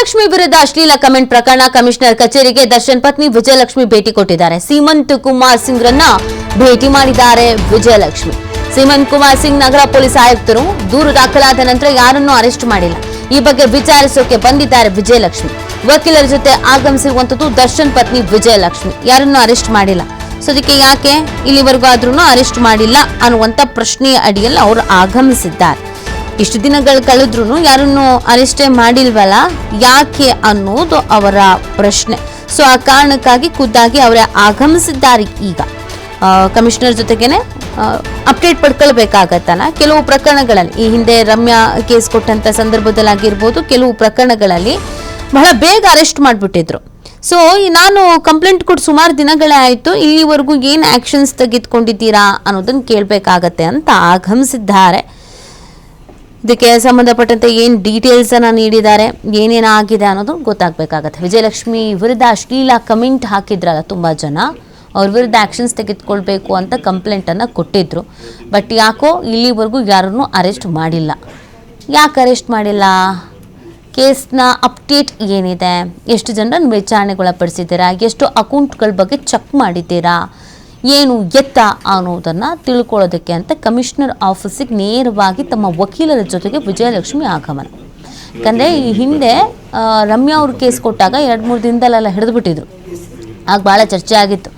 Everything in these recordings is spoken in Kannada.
ವಿಜಯಲಕ್ಷ್ಮಿ ವಿರುದ್ಧ ಅಶ್ಲೀಲ ಕಮೆಂಟ್ ಪ್ರಕರಣ ಕಮಿಷನರ್ ಕಚೇರಿಗೆ ದರ್ಶನ್ ಪತ್ನಿ ವಿಜಯಲಕ್ಷ್ಮಿ ಭೇಟಿ ಕೊಟ್ಟಿದ್ದಾರೆ. ಸೀಮಂತ್ ಕುಮಾರ್ ಸಿಂಗ್ ರನ್ನ ಭೇಟಿ ಮಾಡಿದ್ದಾರೆ ವಿಜಯಲಕ್ಷ್ಮಿ. ಸೀಮಂತ್ ಕುಮಾರ್ ಸಿಂಗ್ ನಗರ ಪೊಲೀಸ್ ಆಯುಕ್ತರು ದೂರು ದಾಖಲಾದ ನಂತರ ಯಾರನ್ನೂ ಅರೆಸ್ಟ್ ಮಾಡಿಲ್ಲ. ಈ ಬಗ್ಗೆ ವಿಚಾರಿಸೋಕೆ ಬಂದಿದ್ದಾರೆ ವಿಜಯಲಕ್ಷ್ಮಿ. ವಕೀಲರ ಜೊತೆ ಆಗಮಿಸಿರುವಂತದ್ದು ದರ್ಶನ್ ಪತ್ನಿ ವಿಜಯಲಕ್ಷ್ಮಿ. ಯಾರನ್ನು ಅರೆಸ್ಟ್ ಮಾಡಿಲ್ಲ. ಸೊ ಅದಕ್ಕೆ ಯಾಕೆ ಇಲ್ಲಿವರೆಗೂ ಆದ್ರೂ ಅರೆಸ್ಟ್ ಮಾಡಿಲ್ಲ ಅನ್ನುವಂತ ಪ್ರಶ್ನೆಯ ಅಡಿಯಲ್ಲಿ ಅವರು ಆಗಮಿಸಿದ್ದಾರೆ. ಇಷ್ಟು ದಿನಗಳು ಕಳೆದ್ರೂ ಯಾರನ್ನು ಅರೆಸ್ಟೇ ಮಾಡಿಲ್ವಲ್ಲ? ಯಾಕೆ ಅನ್ನೋದು ಅವರ ಪ್ರಶ್ನೆ. ಸೊ ಆ ಕಾರಣಕ್ಕಾಗಿ ಖುದ್ದಾಗಿ ಅವರೇ ಆಗಮಿಸಿದ್ದಾರೆ ಈಗ. ಕಮಿಷನರ್ ಜೊತೆಗೇನೆ ಅಪ್ಡೇಟ್ ಪಡ್ಕೊಳ್ಬೇಕಾಗತ್ತಲ್ಲ? ಕೆಲವು ಪ್ರಕರಣಗಳಲ್ಲಿ, ಈ ಹಿಂದೆ ರಮ್ಯಾ ಕೇಸ್ ಕೊಟ್ಟಂತ ಸಂದರ್ಭದಲ್ಲಾಗಿರ್ಬೋದು, ಕೆಲವು ಪ್ರಕರಣಗಳಲ್ಲಿ ಬಹಳ ಬೇಗ ಅರೆಸ್ಟ್ ಮಾಡಿಬಿಟ್ಟಿದ್ರು. ಸೊ ನಾನು ಕಂಪ್ಲೇಂಟ್ ಕೊಟ್ಟು ಸುಮಾರು ದಿನಗಳೇ ಆಯಿತು, ಇಲ್ಲಿವರೆಗೂ ಏನು ಆ್ಯಕ್ಷನ್ಸ್ ತೆಗೆದುಕೊಂಡಿದ್ದೀರಾ ಅನ್ನೋದನ್ನು ಕೇಳಬೇಕಾಗತ್ತೆ ಅಂತ ಆಗಮಿಸಿದ್ದಾರೆ. ಇದಕ್ಕೆ ಸಂಬಂಧಪಟ್ಟಂತೆ ಏನು ಡೀಟೇಲ್ಸ್ ಅನ್ನ ನೀಡಿದ್ದಾರೆ, ಏನೇನು ಆಗಿದೆ ಅನ್ನೋದು ಗೊತ್ತಾಗಬೇಕಾಗತ್ತೆ. ವಿಜಯಲಕ್ಷ್ಮಿ ವಿರುದ್ಧ ಅಶ್ಲೀಲ ಕಮೆಂಟ್ ಹಾಕಿದ್ರಲ್ಲ ತುಂಬ ಜನ. ಅವ್ರ ವಿರುದ್ಧ ಆ್ಯಕ್ಷನ್ಸ್ ತೆಗೆದುಕೊಳ್ಬೇಕು ಅಂತ ಕಂಪ್ಲೇಂಟನ್ನು ಕೊಟ್ಟಿದ್ರು. ಬಟ್ ಯಾಕೋ ಇಲ್ಲಿವರೆಗೂ ಯಾರನ್ನೂ ಅರೆಸ್ಟ್ ಮಾಡಿಲ್ಲ. ಯಾಕೆ ಅರೆಸ್ಟ್ ಮಾಡಿಲ್ಲ? ಕೇಸ್ನ ಅಪ್ಡೇಟ್ ಏನಿದೆ? ಎಷ್ಟು ಜನರನ್ನು ವಿಚಾರಣೆಗೊಳಪಡಿಸಿದ್ದೀರಾ? ಎಷ್ಟು ಅಕೌಂಟ್ಗಳ ಬಗ್ಗೆ ಚೆಕ್ ಮಾಡಿದ್ದೀರಾ? ಏನು ಎತ್ತ ಅನ್ನೋದನ್ನು ತಿಳ್ಕೊಳ್ಳೋದಕ್ಕೆ ಅಂತ ಕಮಿಷನರ್ ಆಫೀಸಿಗೆ ನೇರವಾಗಿ ತಮ್ಮ ವಕೀಲರ ಜೊತೆಗೆ ವಿಜಯಲಕ್ಷ್ಮಿ ಆಗಮನ. ಯಾಕಂದರೆ ಈ ಹಿಂದೆ ರಮ್ಯಾ ಅವ್ರ ಕೇಸ್ ಕೊಟ್ಟಾಗ ಎರಡು ಮೂರು ದಿನದಲ್ಲೆಲ್ಲ ಹಿಡಿದುಬಿಟ್ಟಿದ್ರು. ಆಗ ಭಾಳ ಚರ್ಚೆ ಆಗಿತ್ತು.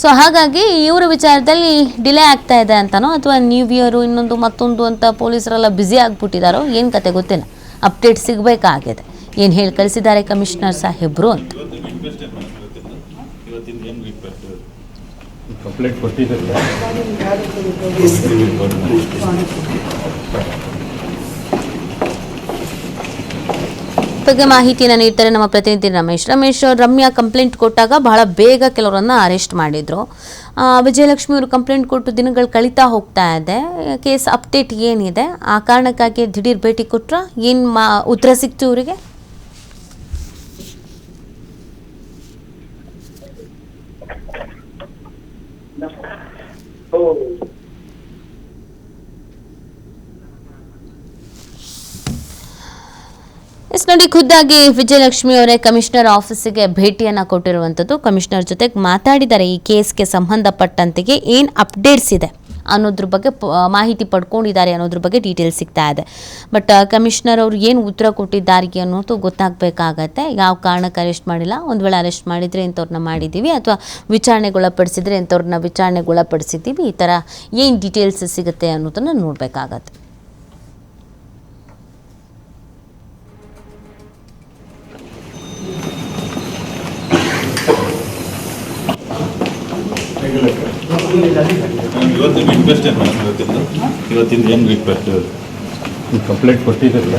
ಸೊ ಹಾಗಾಗಿ ಇವರ ವಿಚಾರದಲ್ಲಿ ಡಿಲೇ ಆಗ್ತಾ ಇದೆ ಅಂತನೋ, ಅಥವಾ ನ್ಯೂ ಇಯರು ಇನ್ನೊಂದು ಮತ್ತೊಂದು ಅಂತ ಪೊಲೀಸರೆಲ್ಲ ಬ್ಯುಸಿ ಆಗಿಬಿಟ್ಟಿದಾರೋ ಏನು ಕತೆ ಗೊತ್ತಿಲ್ಲ. ಅಪ್ಡೇಟ್ ಸಿಗಬೇಕಾಗಿದೆ. ಏನು ಹೇಳಿ ಕಳಿಸಿದ್ದಾರೆ ಕಮಿಷನರ್ ಸಾಹೇಬ್ರು ಅಂತ. ಕಂಪ್ಲೇಂಟ್ ಕೊಟ್ಟಿದ್ದಿಲ್ಲ ಬಗ್ಗೆ ಮಾಹಿತಿನ ನೀಡ್ತಾರೆ ನಮ್ಮ ಪ್ರತಿನಿಧಿ ರಮೇಶ್. ರಮೇಶ್, ರಮ್ಯಾ ಕಂಪ್ಲೇಂಟ್ ಕೊಟ್ಟಾಗ ಬಹಳ ಬೇಗ ಕೆಲವರನ್ನ ಅರೆಸ್ಟ್ ಮಾಡಿದ್ರು. ವಿಜಯಲಕ್ಷ್ಮಿ ಅವರು ಕಂಪ್ಲೇಂಟ್ ಕೊಟ್ಟು ದಿನಗಳು ಕಳೀತಾ ಹೋಗ್ತಾ ಇದೆ. ಕೇಸ್ ಅಪ್ಡೇಟ್ ಏನಿದೆ? ಆ ಕಾರಣಕ್ಕಾಗಿ ದಿಢೀರ್ ಭೇಟಿ ಕೊಟ್ರ ಏನು ಮಾ ಉತ್ತರ ಸಿಕ್ತು ಇವರಿಗೆ? Lord. ಎಸ್ ನೋಡಿ, ಖುದ್ದಾಗಿ ವಿಜಯಲಕ್ಷ್ಮಿ ಅವರೇ ಕಮಿಷನರ್ ಆಫೀಸಿಗೆ ಭೇಟಿಯನ್ನು ಕೊಟ್ಟಿರುವಂಥದ್ದು. ಕಮಿಷನರ್ ಜೊತೆಗೆ ಮಾತಾಡಿದ್ದಾರೆ ಈ ಕೇಸ್ಗೆ ಸಂಬಂಧಪಟ್ಟಂತೆಗೆ ಏನು ಅಪ್ಡೇಟ್ಸ್ ಇದೆ ಅನ್ನೋದ್ರ ಬಗ್ಗೆ ಮಾಹಿತಿ ಪಡ್ಕೊಂಡಿದ್ದಾರೆ ಅನ್ನೋದ್ರ ಬಗ್ಗೆ ಡೀಟೇಲ್ ಸಿಗ್ತಾ ಇದೆ. ಬಟ್ ಕಮಿಷನರ್ ಅವರು ಏನು ಉತ್ತರ ಕೊಟ್ಟಿದ್ದಾರೆ ಅನ್ನೋದು ಗೊತ್ತಾಗಬೇಕಾಗತ್ತೆ. ಯಾವ ಕಾರಣಕ್ಕೆ ಅರೆಸ್ಟ್ ಮಾಡಿಲ್ಲ? ಒಂದು ವೇಳೆ ಅರೆಸ್ಟ್ ಮಾಡಿದರೆ ಇಂಥವ್ರನ್ನ ಮಾಡಿದ್ದೀವಿ? ಅಥವಾ ವಿಚಾರಣೆಗೊಳಪಡಿಸಿದರೆ ಇಂಥವ್ರನ್ನ ವಿಚಾರಣೆಗೊಳಪಡಿಸಿದ್ದೀವಿ? ಈ ಥರ ಏನು ಡೀಟೇಲ್ಸ್ ಸಿಗುತ್ತೆ ಅನ್ನೋದನ್ನು ನೋಡಬೇಕಾಗತ್ತೆ. ರಿಕ್ವೆಸ್ಟ್ ಏನು ಮೇಡಮ್ ಇವತ್ತಿಂದು. ಇವತ್ತಿಂದ ಏನು ರಿಕ್ವೆಸ್ಟ್ ಕಂಪ್ಲೇಂಟ್ ಕೊಟ್ಟಿದ್ದಲ್ಲ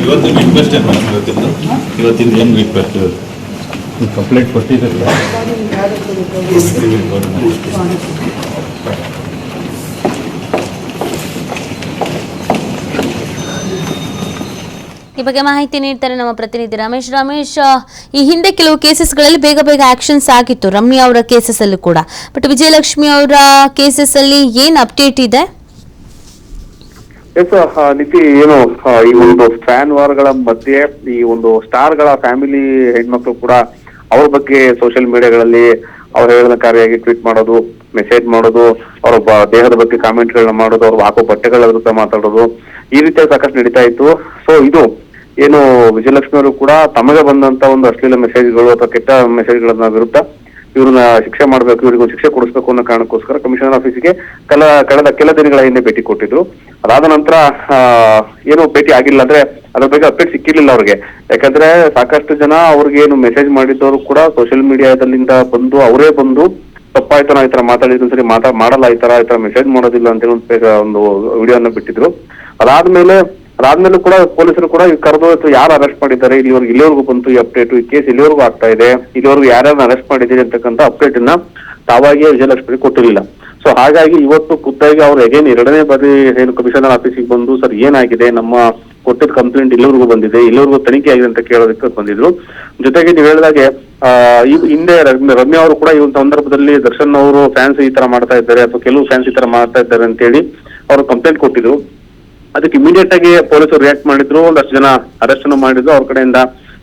ಇವತ್ತಿನ ರಿಕ್ವೆಸ್ಟ್ ಏನು ಮೇಡಮ್ ಇವತ್ತಿಂದು ಇವತ್ತಿಂದ. ಏನು ರಿಕ್ವೆಸ್ಟ್ ನೀವು ಕಂಪ್ಲೇಂಟ್ ಕೊಟ್ಟಿದ್ದಲ್ಲ ಈ ಬಗ್ಗೆ ಮಾಹಿತಿ ನೀಡ್ತಾರೆ ನಮ್ಮ ಪ್ರತಿನಿಧಿ ರಮೇಶ್. ರಮೇಶ್ ಈ ಹಿಂದೆ ಕೆಲವು ಕೇಸಸ್ಗಳಲ್ಲಿ ಬೇಗ ಬೇಗ ಆಕ್ಷನ್ಸ್ ಆಗಿತ್ತು. ರಮ್ಯಾ ಅವರ ಕೇಸಸ್ ಅಲ್ಲೂ ಕೂಡ. ಬಟ್ ವಿಜಯಲಕ್ಷ್ಮಿ ಅವರ ಕೇಸಸ್ ಅಲ್ಲಿ ಏನ್ ಅಪ್ಡೇಟ್ ಇದೆ? ಎಸ್ ನಿತಿ ಏನು ಈ ಒಂದು ಫ್ಯಾನ್ ವಾರ್ಗಳ ಮಧ್ಯೆ, ಈ ಒಂದು ಸ್ಟಾರ್ಗಳ ಫ್ಯಾಮಿಲಿ ಹೆಣ್ಮಕ್ಳು ಕೂಡ ಅವ್ರ ಬಗ್ಗೆ ಸೋಷಿಯಲ್ ಮೀಡಿಯಾಗಳಲ್ಲಿ ಅವ್ರ ಹೇಳನಕಾರಿಯಾಗಿ ಟ್ವೀಟ್ ಮಾಡೋದು ಮೆಸೇಜ್ ಮಾಡೋದು ಅವ್ರ ದೇಹದ ಬಗ್ಗೆ ಕಾಮೆಂಟ್ಗಳನ್ನ ಮಾಡೋದು ಅವ್ರು ಹಾಕೋ ಬಟ್ಟೆಗಳ ವಿರುದ್ಧ ಮಾತಾಡೋದು ಈ ರೀತಿಯಾಗಿ ಸಾಕಷ್ಟು ನಡೀತಾ ಇತ್ತು. ಸೊ ಇದು ಏನು ವಿಜಯಲಕ್ಷ್ಮಿ ಅವರು ಕೂಡ ತಮಗೆ ಬಂದಂತ ಒಂದು ಅಶ್ಲೀಲ ಮೆಸೇಜ್ಗಳು ಅಥವಾ ಕೆಟ್ಟ ಮೆಸೇಜ್ಗಳನ್ನ ವಿರುದ್ಧ ಇವ್ರನ್ನ ಶಿಕ್ಷೆ ಮಾಡಬೇಕು, ಇವರಿಗೆ ಶಿಕ್ಷೆ ಕೊಡಿಸ್ಬೇಕು ಅನ್ನೋ ಕಾರಣಕ್ಕೋಸ್ಕರ ಕಮಿಷನರ್ ಆಫೀಸಿಗೆ ಕಲ, ಕಳೆದ ಕೆಲ ದಿನಗಳ ಹಿಂದೆ ಭೇಟಿ ಕೊಟ್ಟಿದ್ರು. ಅದಾದ ನಂತರ ಏನು ಭೇಟಿ ಆಗಿಲ್ಲ ಅಂದ್ರೆ ಅದ್ರ ಬಗ್ಗೆ ಅಪ್ಡೇಟ್ ಸಿಕ್ಕಿರ್ಲಿಲ್ಲ ಅವ್ರಿಗೆ. ಯಾಕಂದ್ರೆ ಸಾಕಷ್ಟು ಜನ ಅವ್ರಿಗೆ ಏನು ಮೆಸೇಜ್ ಮಾಡಿದ್ದವರು ಕೂಡ ಸೋಷಿಯಲ್ ಮೀಡಿಯಾದಲ್ಲಿಂದ ಬಂದು, ಅವರೇ ಬಂದು ತಪ್ಪಾಯ್ತು ನಾವು ಈ ತರ ಮಾತಾಡಿದ್ರು ಸರಿ, ಮಾತಾ, ಮಾಡಲ್ಲ ಈ ತರ ಈ ತರ ಮೆಸೇಜ್ ಮಾಡೋದಿಲ್ಲ ಅಂತೇಳಿ ಒಂದು ಒಂದು ವಿಡಿಯೋನ ಬಿಟ್ಟಿದ್ರು. ಅದಾದ್ಮೇಲೆ ಅದಾದ್ಮೇಲೆ ಕೂಡ ಪೊಲೀಸರು ಕೂಡ ಕರೆದು ಯಾರು ಅರೆಸ್ಟ್ ಮಾಡಿದ್ದಾರೆ? ಇಲ್ಲಿವರೆಗೂ ಇಲ್ಲಿವರೆಗೂ ಬಂತು ಈ ಅಪ್ಡೇಟ್ ಈ ಕೇಸ್ ಇಲ್ಲಿವರೆಗೂ ಆಗ್ತಾ ಇದೆ. ಇಲ್ಲಿವರೆಗೂ ಯಾರ್ಯಾರು ಅರೆಸ್ಟ್ ಮಾಡಿದ್ದೀರಿ ಅಂತಕ್ಕಂಥ ಅಪ್ಡೇಟ್ ಅನ್ನ ತಾವಾಗಿಯೇ ವಿಜಯಲಕ್ಷ್ಮಿ ಕೊಟ್ಟಿರಲಿಲ್ಲ. ಸೊ ಹಾಗಾಗಿ ಇವತ್ತು ಖುದ್ದಾಗಿ ಅವ್ರು ಅಗೇನ್ ಎರಡನೇ ಬಾರಿ ಏನು ಕಮಿಷನರ್ ಆಫೀಸಿಗೆ ಬಂದು, ಸರ್, ಏನಾಗಿದೆ? ನಮ್ಮ ಕೊಟ್ಟಿದ್ದ ಕಂಪ್ಲೇಂಟ್ ಇಲ್ಲಿವರೆಗೂ ಬಂದಿದೆ. ಇಲ್ಲಿವರೆಗೂ ತನಿಖೆ ಆಗಿದೆ ಅಂತ ಕೇಳೋದಕ್ಕೆ ಬಂದಿದ್ರು. ಜೊತೆಗೆ ನೀವು ಹೇಳಿದಾಗೆ ಹಿಂದೆ ರಮ್ಯಾ ಅವರು ಕೂಡ ಈ ಒಂದು ಸಂದರ್ಭದಲ್ಲಿ ದರ್ಶನ್ ಅವರು ಫ್ಯಾನ್ಸ್ ಈ ತರ ಮಾಡ್ತಾ ಇದ್ದಾರೆ ಅಥವಾ ಕೆಲವು ಫ್ಯಾನ್ಸ್ ಈ ತರ ಮಾಡ್ತಾ ಇದ್ದಾರೆ ಅಂತೇಳಿ ಅವರು ಕಂಪ್ಲೇಂಟ್ ಕೊಟ್ಟಿದ್ರು. ಅದಕ್ಕೆ ಇಮಿಡಿಯೇಟ್ ಆಗಿ ಪೊಲೀಸರು ರಿಯಾಕ್ಟ್ ಮಾಡಿದ್ರು, ಒಂದಷ್ಟು ಜನ ಅರೆಸ್ಟ್ ಅನ್ನು ಮಾಡಿದ್ರು, ಅವ್ರ ಕಡೆಯಿಂದ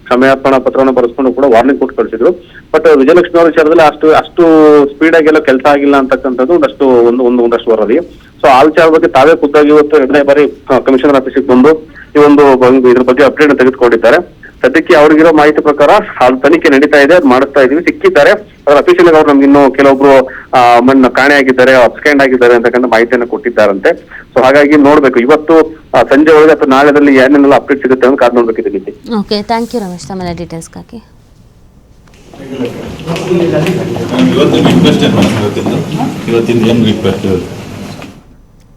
ಕ್ಷಮೆಯಾಪಣಾ ಪತ್ರವನ್ನು ಬರೆಸ್ಕೊಂಡು ಕೂಡ ವಾರ್ನಿಂಗ್ ಕೊಟ್ಟು ಕಳಿಸಿದ್ರು. ಬಟ್ ವಿಜಯಲಕ್ಷ್ಮಿ ಅವರ ವಿಚಾರದಲ್ಲಿ ಅಷ್ಟು ಅಷ್ಟು ಸ್ಪೀಡ್ ಆಗಿ ಎಲ್ಲ ಕೆಲಸ ಆಗಿಲ್ಲ ಅಂತಕ್ಕಂಥದ್ದು ಒಂದಷ್ಟು, ಒಂದು ಒಂದು, ಒಂದಷ್ಟು ವರದಿ. ಸೊ ಆ ವಿಚಾರ ಬಗ್ಗೆ ತಾವೇ ಖುದ್ದಾಗಿ ಇವತ್ತು ಎರಡನೇ ಬಾರಿ ಕಮಿಷನರ್ ಆಫೀಸಿಗೆ ಬಂದು ಈ ಒಂದು, ಇದ್ರ ಬಗ್ಗೆ ಅಪ್ಡೇಟ್ ತೆಗೆದುಕೊಂಡಿದ್ದಾರೆ. ಸದ್ಯಕ್ಕೆ ಅವ್ರಿಗಿರೋ ಮಾಹಿತಿ ಪ್ರಕಾರ ಅದು ತನಿಖೆ ನಡೀತಾ ಇದೆ ಅದು ಮಾಡ್ತಾ ಇದೀವಿ. ಸಿಕ್ಕಿದ್ದಾರೆ. ಅದ್ರ ಅಫಿಷಿಯಲ್ ಅವ್ರು ನಮ್ಗೆ ಇನ್ನು ಕೆಲವೊಬ್ರು ಆ, ಮನ್ನ ಕಾಣೆಯಾಗಿದ್ದಾರೆ ಅಬ್ಸ್ಕ್ಯಾಂಡ್ ಆಗಿದ್ದಾರೆ ಅಂತಕ್ಕಂಥ ಮಾಹಿತಿಯನ್ನು ಕೊಟ್ಟಿದ್ದಾರಂತೆ. ಸೊ ಹಾಗಾಗಿ ನೋಡ್ಬೇಕು. ಇವತ್ತು ಸಂಜೆ ಒಳಗೆ ಅಥವಾ ನಾಳೆದಲ್ಲಿ ಏನೇನೆಲ್ಲ ಅಪ್ಡೇಟ್ ಸಿಗುತ್ತೆ ಅಂತ ಕಾದು ನೋಡ್ಬೇಕಿದೆ ನೀತಿ ಓಕೆ ಥ್ಯಾಂಕ್ ಯು ರಮೇಶ್ ತಮ್ಮೆಲ್ಲ ಡೀಟೇಲ್ಸ್ಗಾಗಿ ಇವತ್ತಿನ ರಿಕ್ವೆಸ್ಟ್ ಏನು ಏನು ರಿಕ್ವೆಸ್ಟ್